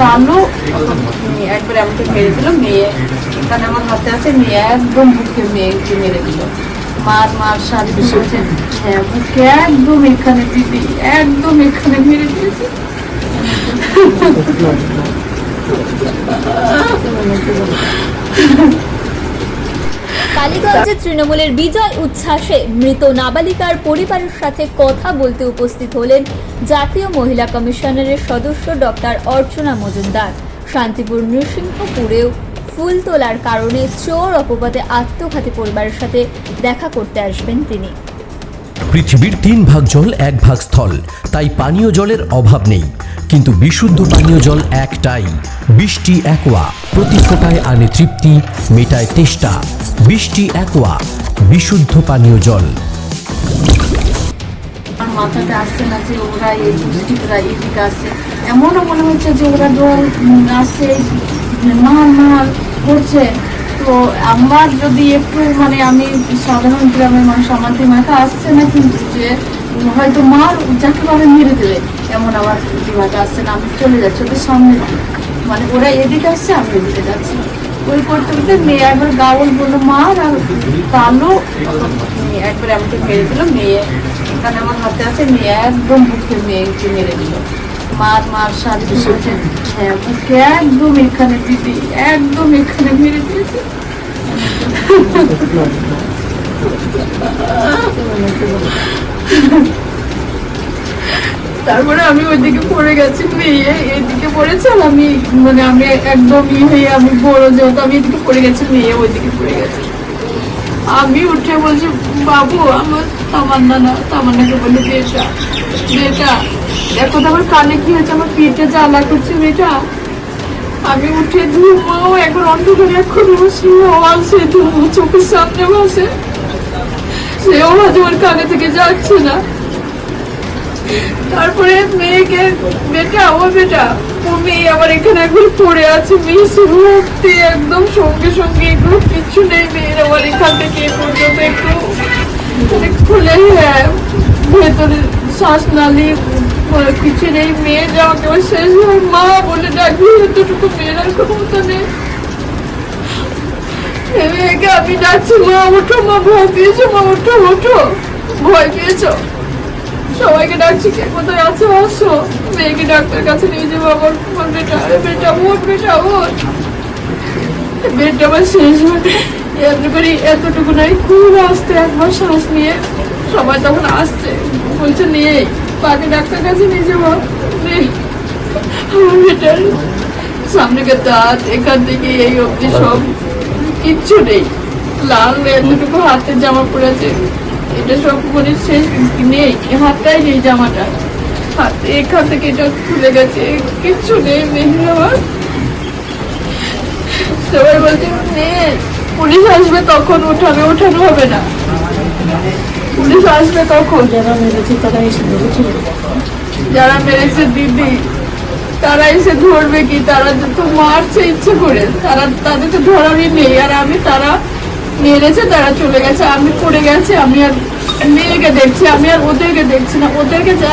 কালো মেয়ে একবারে আমাকে মেরে দিল, মেয়ে, এখানে আমার হাতে আছে, মেয়ে একদম বুকে মেয়েকে মেরে দিল। মার মার সাত বসেছে হ্যাঁ বুকে একদম এখানে দিদি একদম এখানে মেরে দিয়েছে। কালীগঞ্জে তৃণমূলের বিজয় উচ্ছ্বাসে মৃত নাবালিকার পরিবারের সাথে কথা বলতে উপস্থিত হলেন জাতীয় মহিলা কমিশনারের সদস্য ডক্টর অর্চনা মজুমদার। শান্তিপুর নৃসিংহপুরেও ফুল তোলার কারণে চোর অপবাদে আত্মঘাতী পরিবারের সাথে দেখা করতে আসবেন তিনি। পৃথিবীর তিন ভাগ জল, এক ভাগ স্থল। তাই পানীয় জলের অভাব নেই। কিন্তু বিশুদ্ধ পানীয় জল একটাই। বৃষ্টি একোয়া। প্রতি ফোটায় আনে তৃপ্তি, মেটায় তেষ্টা। বৃষ্টি একোয়া। বিশুদ্ধ পানীয় জল। মাথাতে আসছে না যে ওরা এই এদিকে আসছে। এমনও মনে হচ্ছে যে ওরা দল আসছে মার মার করছে। তো আমার যদি একটু মানে আমি সাধারণ গ্রামের মানুষ, আমার মাথা আসছে না কিন্তু যে হয়তো মার যাকে ভাবে মেরে দেবে, এমন আমার মাথা আসছে না, আমি চলে যাচ্ছি ওদের সামনে। মানে ওরা এদিকে আসছে, আমি এদিকে যাচ্ছি। ওই করতে করতে মেয়ে একবার গাউল বলল মার আর কালো। একবারে আমাকে মেরে দিল, মেয়ে এখানে আমার হাতে আছে, মেয়ে একদম বুকে মেয়েকে মেরে দিল। মার মার বসেছে হ্যাঁ একদম এখানে দিদি, একদম এখানে মেরে দিয়েছে। তারপরে আমি ওইদিকে পড়ে গেছি মেয়ে এদিকে পড়েছে আর আমি মানে আমি একদম ই হয়ে, আমি বড় যেহেতু আমি এদিকে পড়ে গেছি মেয়ে ওইদিকে পড়ে গেছে। আমি উঠে বলছি, বাবু, আমার তামান্না না, তামান্নাকে বলি বেটা বেটা দেখো তো আমার কানে কি হয়েছে, আমার পেটে জ্বালা করছে বেটা আমি উঠে ধুমাও এখন অন্ধকারে এখন আওয়াজ সে ধুমো চোখের সামনে বসে সে আওয়াজ আমার কানে থেকে যাচ্ছে না। তারপরে মেয়েকে বেটা ও বেটা ও মেয়ে আমার এখানে একবার পড়ে আছে মেয়ে শুরু উঠতে একদম সঙ্গে সঙ্গে এগুলো কিচ্ছু নেই, মেয়ের আমার এখান থেকে পর্যন্ত একটু মানে খুলে হ্যাঁ ভেতরে শ্বাস নালি কিছু নেই মেয়ে যাওয়া কেউ শেষ হয়, মা বলে ডাকবি এতটুকু মেয়ের আর ক্ষমতা নেই। মেয়েকে আমি ডাকছি, মা, ওঠো, মা, ভয় পেয়েছ, মা, ওঠো ওঠো, ভয় পেয়েছ। সবাইকে ডাকছি, কে কোথায় আছে, আসো। মেয়েকে ডাক্তার কাছে নিয়ে যাব, আমার আমার বেটা বেটা, ওঠ বেটা, ওঠ। বেডটা আমার শেষ হয়। এত করে এতটুকু নাই খুব আসতে একবার শ্বাস নিয়ে, সবাই তখন আসছে, বলছে, নিয়ে। বাকি ডাক্তার কাছে নিয়ে যাব বেটার সামনে দাঁত, এখান থেকে এই অবধি সব। কিচ্ছু নেই। লাল এতটুকু হাতের জামা পড়েছে এটা সব মানে শেষ নেই হাতটাই নেই জামাটা হাতে, এখান থেকে এটা খুলে গেছে। কিচ্ছু নেই, মেহের আমার। সবাই বলছে, নে, পুলিশ আসবে তখন উঠাবে উঠানো হবে না। পুলিশ আসবে তখন। যারা মেরেছে তারা এসে ধরেছে যারা মেরেছে দিদি তারা এসে ধরবে কি? তারা তো মারছে ইচ্ছে করে, তারা তাদের তো ধরারই নেই। আর আমি, তারা মেরেছে, তারা চলে গেছে। আমি পড়ে গেছে, আমি আর মেয়েকে দেখছি, আমি আর ওদেরকে দেখছি না। ওদেরকে যা